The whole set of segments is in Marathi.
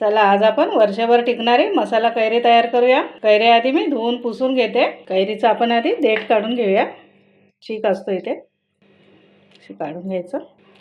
चला आज आपण वर्षभर टिकणारे मसाला कैरी तयार करूया. कैरी आधी मी धुवून पुसून घेते. कैरीचं आपण आधी देठ काढून घेऊया. चीक असतो इथे. काढून घ्यायचं.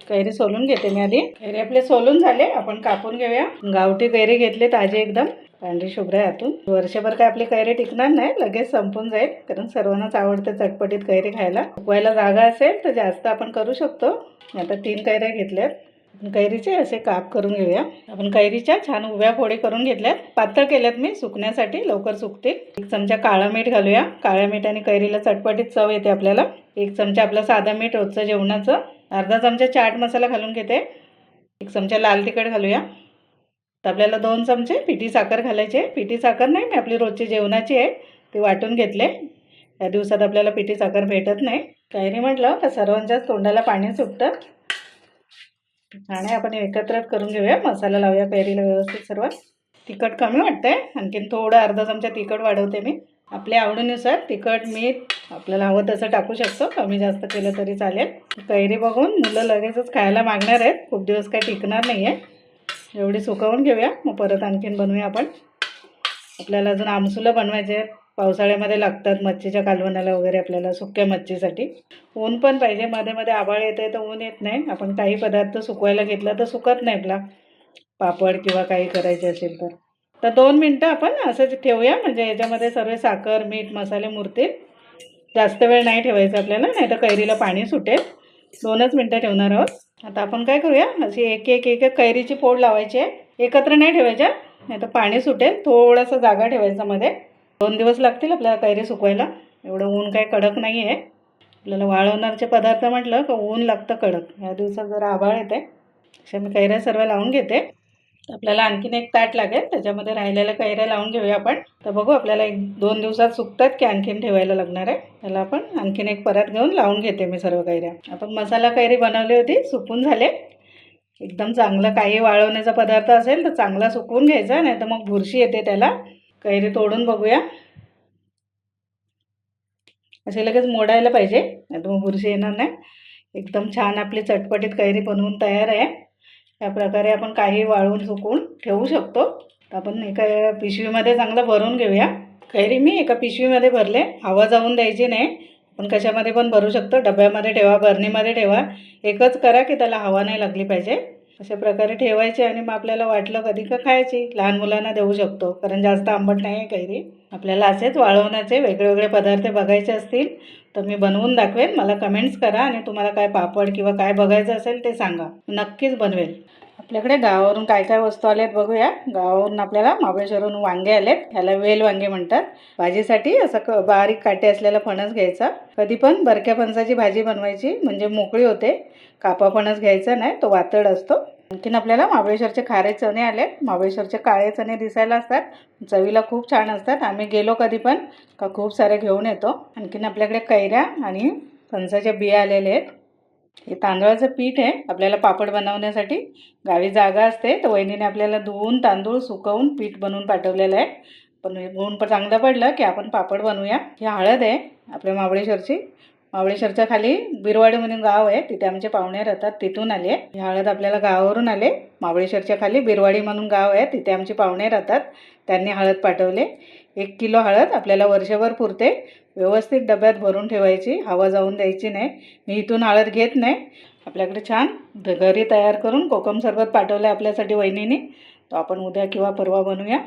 कैरी सोलून घेते मी आधी. कैरी आपले सोलून झाले. आपण कापून घेऊया. गावठी कैरी घेतले ताजे एकदम. पांढरी शुभ्र आहे आतून. वर्षभर काय आपली कैरी टिकणार नाही. लगेच संपून जाईल. कारण सर्वांनाच आवडते चटपटीत कैरी खायला. उकवायला जागा असेल तर जास्त आपण करू शकतो. आता तीन कैऱ्या घेतल्यात. आपण कैरीचे असे काप करून घेऊया. आपण कैरीच्या छान उभ्या फोडी करून घेतल्यात. पातळ केल्यात मी सुकण्यासाठी लवकर सुकतील. एक चमचा काळा मीठ घालूया. काळ्या आणि कैरीला चटपटीत चव येते आपल्याला. एक चमचा आपलं साधा मीठ रोजचं जेवणाचं. अर्धा चमचा चाट मसाला घालून घेते. एक चमचा लाल तिखट घालूया. तर आपल्याला दोन चमचे पिठी साखर घालायचे पिठी साखर नाही मी आपली रोजची जेवणाची आहे. ती वाटून घेतले. या दिवसात आपल्याला पिठी साखर भेटत नाही. कैरी म्हटलं का सर्वांच्याच तोंडाला पाणी सुटतं. आणि आपण एकत्र करून घेऊया. मसाला लावूया कैरीला व्यवस्थित सर्व. तिखट कमी वाटतंय. आणखीन थोडं अर्धा चमचा तिखट वाढवते मी. आपल्या आवडीनुसार तिखट मीठ आपल्याला हवं तसं टाकू शकतो. कमी जास्त केलं तरी चालेल. कैरी बघून मुलं लगेचच खायला मागणार आहेत. खूप दिवस काही टिकणार नाही आहे एवढी सुकवून घेऊया. मग परत आणखीन बनवूया आपण. आपल्याला अजून आमसुलं बनवायचे आहेत. पावसाळ्यामध्ये लागतात मच्छीच्या कालवणाला वगैरे आपल्याला सुक्या मच्छीसाठी. ऊन पण पाहिजे मध्ये मध्ये आभाळ येते तर ऊन येत नाही. आपण काही पदार्थ सुकवायला घेतला तर सुकत नाही आपला. पापड किंवा काही करायचे असेल तर. तर दोन मिनटं आपण असंच ठेवूया. म्हणजे याच्यामध्ये सर्व साखर मीठ मसाले मुरतील जास्त वेळ नाही ठेवायचं आपल्याला. नाही तर कैरीला पाणी सुटेल. दोनच मिनटं ठेवणार आहोत. आता आपण काय करूया? अशी एक एक एक एक कैरीची फोड लावायची आहे. एकत्र नाही ठेवायच्या. नाही तर पाणी सुटेल. थोडासा जागा ठेवायचा मध्ये. दोन दिवस लागतील आपल्याला कैरी सुकवायला. एवढं ऊन काही कडक नाही आहे आपल्याला वाळवणारचे पदार्थ म्हटलं का ऊन लागतं कडक. ह्या दिवसात जरा आभाळ येते अशा मी कैऱ्या सर्व लावून घेते. आपल्याला आणखीन एक ताट लागेल. त्याच्यामध्ये राहिलेल्या कैऱ्या लावून घेऊया आपण. तर बघू आपल्याला एक दोन दिवसात सुकतात की आणखीन ठेवायला लागणार आहे. त्याला आपण आणखीन एक परत घेऊन लावून घेते मी सर्व कैऱ्या. आपण मसाला कैरी बनवली होती सुकून झाले. एकदम चांगलं काही वाळवण्याचा पदार्थ असेल तर चांगला सुकवून घ्यायचा नाही तर मग बुरशी येते त्याला. कैरी तोडून बघूया. असे लगेच मोडायला पाहिजे नाही मग बुरशी येणार नाही. एकदम छान आपली चटपटीत कैरी बनवून तयार आहे. या प्रकारे आपण काही वाळवून सुकवून ठेवू शकतो. तर आपण एका पिशवीमध्ये चांगलं भरून घेऊया. कैरी मी एका पिशवीमध्ये भरले. हवा जाऊन द्यायची नाही. आपण कशामध्ये पण भरू शकतो. डब्यामध्ये ठेवा बरणीमध्ये ठेवा. एकच करा की त्याला हवा नाही लागली पाहिजे. अशा प्रकारे ठेवायचे आणि मग आपल्याला वाटलं कधी का खायची. लहान मुलांना देऊ शकतो. कारण जास्त आंबट नाही आहे कैरी. आपल्याला असेच वाळवण्याचे वेगळे वेगळे पदार्थ बघायचे असतील तर मी बनवून दाखवेन. मला कमेंट्स करा आणि तुम्हाला काय पापड किंवा काय बघायचं असेल ते सांगा. नक्कीच बनवेल. आपल्याकडे गावावरून काय काय वस्तू आल्यात बघूया. गावावरून आपल्याला महाबळेश्वरहून वांगे आलेत. ह्याला वेल वांगे म्हणतात. भाजीसाठी असं क बारीक काटे असलेला फणस घ्यायचा. कधी पण बरक्या फणसाची भाजी बनवायची म्हणजे मोकळी होते. कापा फणस घ्यायचा नाही तो वातड असतो. आणखीन आपल्याला महाबळेश्वरचे खारे चणे आले महाबळेश्वरचे काळे चणे दिसायला असतात. चवीला खूप छान असतात. आम्ही गेलो कधी पण का खूप सारे घेऊन येतो. आणखीन आपल्याकडे कैऱ्या आणि फणसाच्या बिया आलेल्या आहेत. हे तांदळाचं पीठ आहे आपल्याला पापड बनवण्यासाठी. गावी जागा असते तर वहिनीने आपल्याला धुवून तांदूळ सुकवून पीठ बनवून पाठवलेलं आहे. पण ऊन पण चांगलं पडलं की आपण पापड बनवूया. ही हळद आहे आपल्या महाबळेश्वरची मावळेश्वरच्या खाली बिरवाडी म्हणून गाव आहे. तिथे आमचे पाहुणे राहतात. तिथून आले. ही हळद आपल्याला गावावरून आले. मावळेश्वरच्या खाली बिरवाडी म्हणून गाव आहे. तिथे आमचे पाहुणे राहतात. त्यांनी हळद पाठवले. एक किलो हळद आपल्याला वर्षभर पुरते. व्यवस्थित डब्यात भरून ठेवायची. हवा जाऊन द्यायची नाही. मी इथून हळद घेत नाही. आपल्याकडे छान घरी तयार करून कोकम सरबत पाठवलं आहे आपल्यासाठी वहिनीने. तो आपण उद्या किंवा परवा बनवूया.